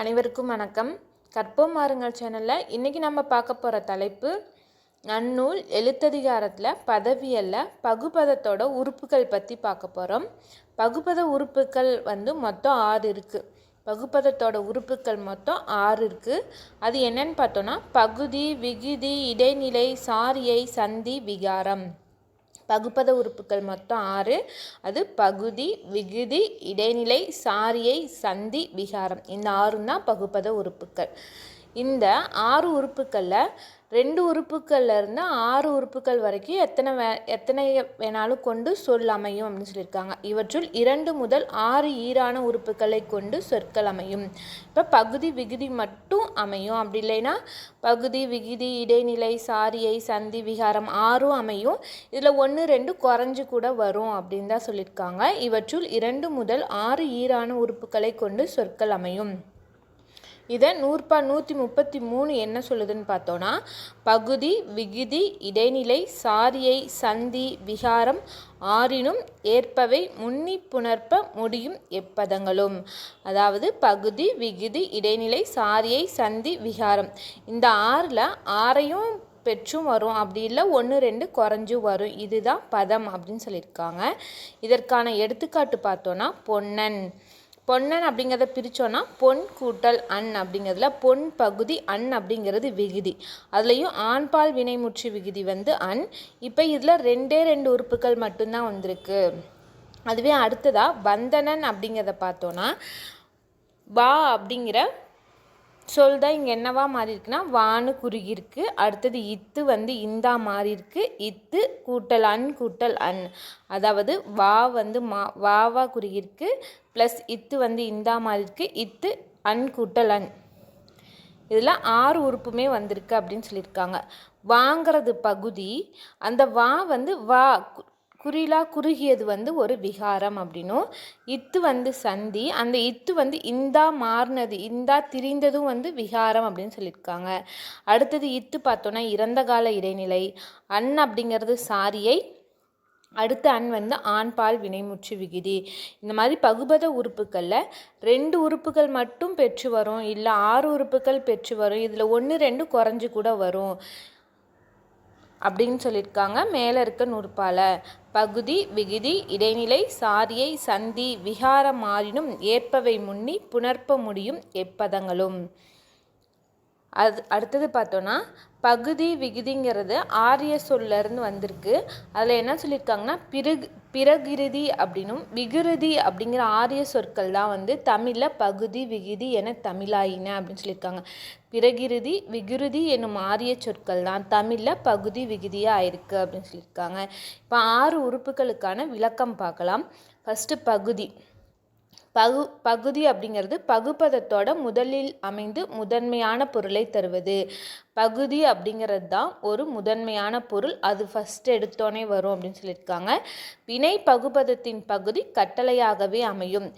அனைவருக்கும் வணக்கம். கற்போம் மாறுங்கள் சேனலில். இன்றைக்கி நம்ம பார்க்க போகிற தலைப்பு நன்னூல் எழுத்ததிகாரத்தில் பதவியல்ல பகுபதத்தோட உறுப்புகள் பற்றி பார்க்க போகிறோம் பகுபத உறுப்புகள் வந்து மொத்தம் ஆறு இருக்குது பகுபதத்தோட உறுப்புகள் மொத்தம் ஆறு இருக்குது அது என்னன்னு பார்த்தோன்னா பகுதி விகுதி இடைநிலை சாரியை சந்தி விகாரம். பகுப்பத உறுப்புகள் மொத்தம் ஆறு. அது பகுதி விகுதி இடைநிலை சாரியை சந்தி விகாரம். இந்த ஆறும் தான் பகுப்பத உறுப்புகள். இந்த ஆறு உறுப்புக்களில் ரெண்டு உறுப்புக்கள்லேருந்து ஆறு உறுப்புக்கள் வரைக்கும் எத்தனை வே எத்தனை வேணாலும் கொண்டு சொல் அமையும் அப்படின்னு சொல்லியிருக்காங்க. இவற்றுள் இரண்டு முதல் ஆறு ஈரான உறுப்புகளை கொண்டு சொற்கள் அமையும். இப்போ பகுதி விகுதி மட்டும் அமையும். அப்படி இல்லைன்னா பகுதி விகுதி இடைநிலை சாரியை சந்தி விகாரம் ஆறும் அமையும். இதில் ஒன்று ரெண்டு குறைஞ்சு கூட வரும் அப்படின்னு தான் சொல்லியிருக்காங்க. இவற்றுள் இரண்டு முதல் ஆறு ஈரான உறுப்புகளை கொண்டு சொற்கள் அமையும். இதை நூற்பா நூற்றி முப்பத்தி மூணு என்ன சொல்லுதுன்னு பார்த்தோன்னா பகுதி விகுதி இடைநிலை சாரியை சந்தி விகாரம் ஆறினும் ஏற்பவை முன்னி புணர்ப்ப முடியும் எப்பதங்களும். அதாவது பகுதி விகுதி இடைநிலை சாரியை சந்தி விகாரம். இந்த ஆறில் ஆறையும் பெற்றும் வரும். அப்படி இல்லை ஒன்று ரெண்டு குறைஞ்சும் வரும். இதுதான் பதம் அப்படின்னு சொல்லியிருக்காங்க. இதற்கான எடுத்துக்காட்டு பார்த்தோன்னா பொன்னன். பொன்னன் அப்படிங்கிறத பிரித்தோன்னா பொன் கூட்டல் அன் அப்படிங்கிறதுல பொன் பகுதி அன் அப்படிங்கிறது விகுதி. அதுலேயும் ஆண்பால் வினைமுற்று விகுதி வந்து அன். இப்போ இதில் ரெண்டே ரெண்டு உறுப்புகள் மட்டும்தான் வந்திருக்கு. அதுவே அடுத்ததாக வந்தனன் அப்படிங்கிறத பார்த்தோன்னா வா அப்படிங்கிற சொல் தான் இங்கே என்னவா மாறி இருக்குன்னா வானு குறுகியிருக்கு. அடுத்தது இத்து வந்து இந்தா மாறி இருக்கு இத்து கூட்டல் அன் கூட்டல் அன். அதாவது வா வந்து மா வாவா குறுகியிருக்கு. ப்ளஸ் இத்து வந்து இந்தா மாதிரி இருக்குது இத்து அன் கூட்டல் அன். இதில் ஆறு உறுப்புமே வந்திருக்கு அப்படின்னு சொல்லியிருக்காங்க. வாங்கிறது பகுதி அந்த வா வந்து வா குறிலா குறுகியது வந்து ஒரு விகாரம் அப்படின்னும். இத்து வந்து சந்தி அந்த இத்து வந்து இந்தா மாறினது இந்தா திரிந்ததும் வந்து விகாரம் அப்படின்னு சொல்லியிருக்காங்க. அடுத்தது இத்து பார்த்தோன்னா இறந்த கால இடைநிலை அன் அப்படிங்கிறது சாரியை அடுத்த அன் வந்து ஆண்பால் வினைமுற்று விகுதி. இந்த மாதிரி பகுபத உறுப்புகளில் ரெண்டு உறுப்புகள் மட்டும் பெற்று வரும் இல்லை ஆறு உறுப்புகள் பெற்று வரும் இதில் ஒன்று ரெண்டு குறைஞ்சு கூட வரும் அப்படின்னு சொல்லியிருக்காங்க. மேலே இருக்க நூற்பால பகுதி விகுதி இடைநிலை சாரியை சந்தி விகாரம் மாறினும் ஏற்பவை முன்னி புணர்ப்ப முடியும் எப்பதங்களும். அது அடுத்தது பார்த்தோன்னா பகுதி விகுதிங்கிறது ஆரிய சொல்லேருந்து வந்திருக்கு. அதில் என்ன சொல்லியிருக்காங்கன்னா பிறகு பிறகிருதி அப்படின்னும் விகிருதி அப்படிங்கிற ஆரிய சொற்கள் தான் வந்து தமிழில் பகுதி விகுதி என தமிழாயின அப்படின்னு சொல்லியிருக்காங்க பிறகிருதி விகிருதி என்னும் ஆரிய சொற்கள் தான் தமிழில் பகுதி விகுதியாக ஆயிருக்கு அப்படின்னு சொல்லியிருக்காங்க இப்போ ஆறு உறுப்புகளுக்கான விளக்கம் பார்க்கலாம். ஃபஸ்ட்டு பகுதி. பகு பகுதி அப்படிங்கிறது பகுப்பதத்தோட முதலில் அமைந்து முதன்மையான பொருளை தருவது. பகுதி அப்படிங்கிறது தான் ஒரு முதன்மையான பொருள். அது ஃபஸ்ட் எடுத்தோன்னே வரும் அப்படின்னு சொல்லியிருக்காங்க. வினை பகுபதத்தின் பகுதி கட்டளையாகவே அமையும்.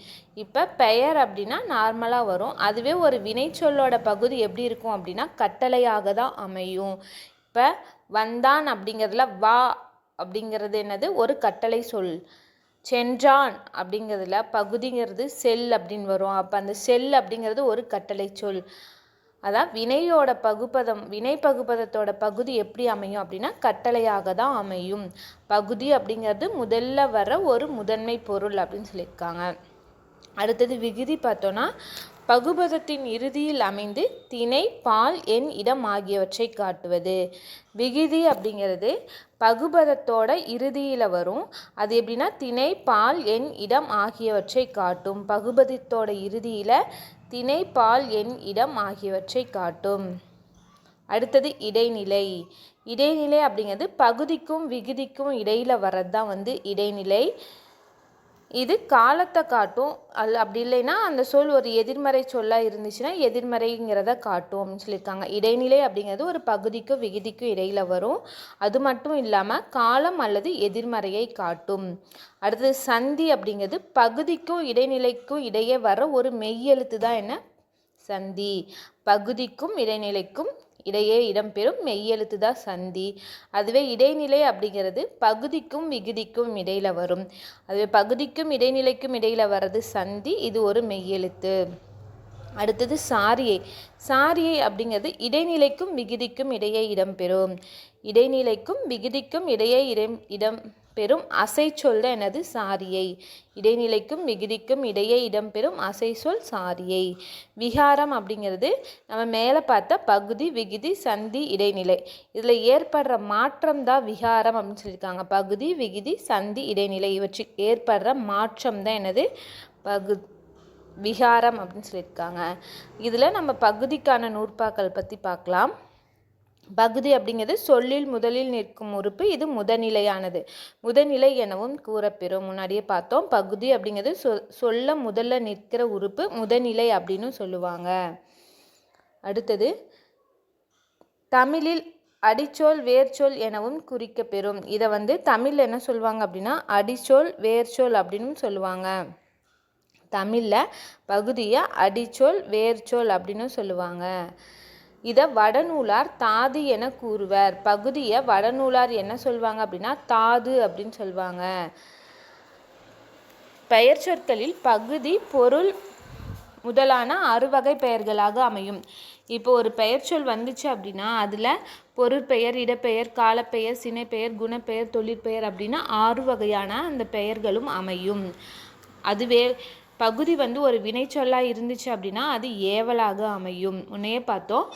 இப்போ பெயர் அப்படின்னா நார்மலாக வரும். அதுவே ஒரு வினைச்சொல்லோட பகுதி எப்படி இருக்கும் அப்படின்னா கட்டளையாக தான் அமையும். இப்போ வந்தான் அப்படிங்கிறதுல வா அப்படிங்கிறது என்னது? ஒரு கட்டளை சொல். சென்றான் அப்படிங்கிறதுல பகுதிங்கிறது செல் அப்படின்னு வரும். அப்போ அந்த செல் அப்படிங்கிறது ஒரு கட்டளை சொல். அதான் வினையோட பகுப்பதம் வினை பகுப்பதத்தோட பகுதி எப்படி அமையும் அப்படின்னா கட்டளையாக தான் அமையும். பகுதி அப்படிங்கிறது முதல்ல வர ஒரு முதன்மை பொருள் அப்படின்னு சொல்லியிருக்காங்க. அடுத்தது விகுதி பார்த்தோன்னா பகுபதத்தின் இறுதியில் அமைந்து திணை பால் எண் இடம் ஆகியவற்றை காட்டுவது. விகுதி அப்படிங்கிறது பகுபதத்தோட இறுதியில் வரும். அது எப்படின்னா திணை பால் எண் இடம் ஆகியவற்றை காட்டும். பகுபதத்தோட இறுதியில் திணை பால் எண் இடம் ஆகியவற்றை காட்டும். அடுத்தது இடைநிலை. இடைநிலை அப்படிங்கிறது பகுதிக்கும் விகுதிக்கும் இடையில் வர்றது தான் வந்து இடைநிலை. இது காலத்தை காட்டும். அது அப்படி இல்லைன்னா அந்த சொல் ஒரு எதிர்மறை சொல்லாக இருந்துச்சுன்னா எதிர்மறைங்கிறத காட்டும் அப்படின்னு சொல்லியிருக்காங்க. இடைநிலை அப்படிங்கிறது ஒரு பகுதிக்கும் விகுதிக்கும் இடையில் வரும். அது மட்டும் இல்லாமல் காலம் அல்லது எதிர்மறையை காட்டும். அடுத்தது சந்தி அப்படிங்கிறது பகுதிக்கும் இடைநிலைக்கும் இடையே வர ஒரு மெய்யெழுத்து தான் என்ன? சந்தி. பகுதிக்கும் இடைநிலைக்கும் இடையே இடம்பெறும் மெய்யெழுத்து தான் சந்தி. அதுவே இடைநிலை அப்படிங்கிறது பகுதிக்கும் விகுதிக்கும் இடையில் வரும். அதுவே பகுதிக்கும் இடைநிலைக்கும் இடையில் வர்றது சந்தி இது ஒரு மெய்யெழுத்து. அடுத்தது சாரியை. சாரியை அப்படிங்கிறது இடைநிலைக்கும் விகுதிக்கும் இடையே இடம்பெறும். இடைநிலைக்கும் விகுதிக்கும் இடையே இடம் இடம்பெறும் அசை சொல் தான் சாரியை. இடைநிலைக்கும் விகுதிக்கும் இடையே இடம்பெறும் அசை சொல் சாரியை. விகாரம் அப்படிங்கிறது நம்ம மேலே பார்த்த பகுதி விகுதி சந்தி இடைநிலை. இதில் ஏற்படுற மாற்றம் தான் விகாரம் அப்படின்னு சொல்லியிருக்காங்க. பகுதி விகுதி சந்தி இடைநிலை இவற்றுக்கு ஏற்படுற மாற்றம் தான் எனது பகு விகாரம் அப்படின்னு சொல்லியிருக்காங்க. இதில் நம்ம பகுதிக்கான நூற்பாக்கள் பற்றி பார்க்கலாம். பகுதி அப்படிங்கிறது சொல்லில் முதலில் நிற்கும் உறுப்பு இது முதநிலையானது. முதநிலை எனவும் கூறப்பெறும். முன்னாடியே பார்த்தோம். பகுதி அப்படிங்கிறது சொ சொல்ல முதல்ல நிற்கிற உறுப்பு முதநிலை அப்படின்னு சொல்லுவாங்க. அடுத்தது தமிழில் அடிச்சொல் வேர்ச்சொல் எனவும் குறிக்கப்பெறும். இதை வந்து தமிழில் என்ன சொல்லுவாங்க அப்படின்னா அடிச்சொல் வேர்ச்சொல் அப்படின்னு சொல்லுவாங்க. தமிழில் பகுதியை அடிச்சொல் வேர்ச்சொல் அப்படின்னு சொல்லுவாங்க. இதை வடநூலார் தாது என கூறுவர். பகுதியை வடநூலார் என்ன சொல்லுவாங்க அப்படின்னா தாது அப்படின்னு சொல்லுவாங்க பெயர் சொற்களில் பகுதி பொருள் முதலான அறுவகை பெயர்களாக அமையும். இப்போ ஒரு பெயர் சொல் வந்துச்சு அப்படின்னா அதில் பொருட்பெயர் இடப்பெயர் காலப்பெயர் சினைப்பெயர் குணப்பெயர் தொழிற்பெயர் அப்படின்னு ஆறு வகையான அந்த பெயர்களும் அமையும். அதுவே பகுதி வந்து ஒரு வினைச்சொல்லாக இருந்துச்சு அப்படின்னா அது ஏவலாக அமையும். உன்னையே பார்த்தோம்.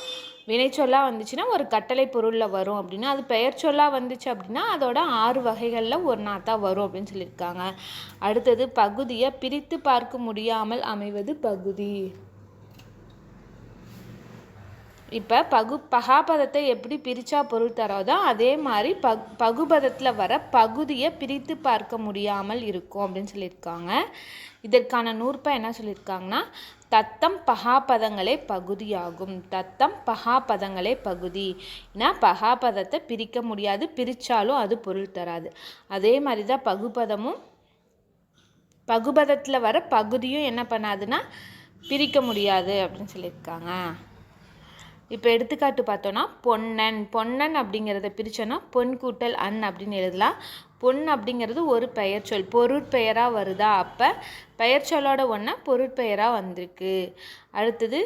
வினைச்சொல்லாக வந்துச்சுன்னா ஒரு கட்டளை பொருளில் வரும் அப்படின்னா அது பெயர் சொல்லாக வந்துச்சு அப்படின்னா அதோட ஆறு வகைகளில் ஒரு நாத்தா வரும் அப்படின்னு சொல்லியிருக்காங்க. அடுத்தது பகுதியை பிரித்து பார்க்க முடியாமல் அமைவது பகுதி. இப்போ பகு பகாபதத்தை எப்படி பிரித்தா பொருள் தரோதோ அதே மாதிரி பக் பகுபதத்தில் வர பகுதியை பிரித்து பார்க்க முடியாமல் இருக்கும் அப்படின்னு சொல்லியிருக்காங்க. இதற்கான நூற்பம் என்ன சொல்லியிருக்காங்கன்னா தத்தம் பகாபதங்களே பகுதியாகும். தத்தம் பகாபதங்களே பகுதி. ஏன்னா பகாபதத்தை பிரிக்க முடியாது பிரித்தாலும் அது பொருள் தராது. அதே மாதிரி தான் பகுபதமும் பகுபதத்தில் வர பகுதியும் என்ன பண்ணாதுன்னா பிரிக்க முடியாது அப்படின்னு சொல்லியிருக்காங்க. இப்போ எடுத்துக்காட்டு பார்த்தோன்னா பொன்னன் பொன்னன் அப்படிங்கிறத பிரித்தோன்னா பொன் கூட்டல் அன் அப்படின்னு எழுதலாம். பொன் அப்படிங்கிறது ஒரு பெயர் சொல் பொருட்பெயராக வருதா? அப்போ பெயர் சொல்லோட ஒன்றா பொருட்பெயராக வந்திருக்கு. அடுத்தது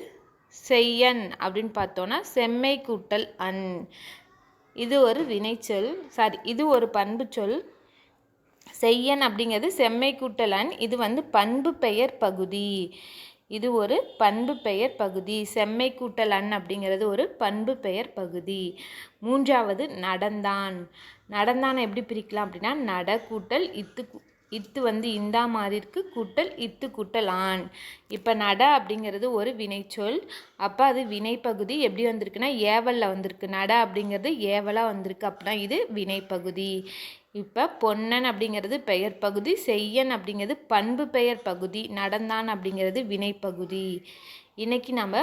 செய்யன் அப்படின்னு பார்த்தோன்னா செம்மை கூட்டல் அன். இது ஒரு வினைச்சொல் சாரி இது ஒரு பண்பு சொல். செய்யன் அப்படிங்கிறது செம்மை கூட்டல் அன் இது வந்து பண்பு பெயர் பகுதி. இது ஒரு பண்பு பெயர் பகுதி. செம்மை கூட்டல் அன் அப்படிங்கிறது ஒரு பண்பு பெயர் பகுதி. மூன்றாவது நடந்தான். நடந்தான் எப்படி பிரிக்கலாம் அப்படின்னா நட கூட்டல் இத்து இத்து வந்து இந்தா மாதிரி இருக்குது கூட்டல் இத்து கூட்டல் ஆண். இப்போ நட அப்படிங்கிறது ஒரு வினைச்சொல். அப்போ அது வினைப்பகுதி எப்படி வந்திருக்குன்னா ஏவலில் வந்திருக்கு. நட அப்படிங்கிறது ஏவலாக வந்திருக்கு. அப்படின்னா இது வினைப்பகுதி. இப்போ பொன்னன் அப்படிங்கிறது பெயர் பகுதி செய்யன் அப்படிங்கிறது பண்பு பெயர் பகுதி நடந்தான் அப்படிங்கிறது வினைப்பகுதி. இன்றைக்கி நம்ம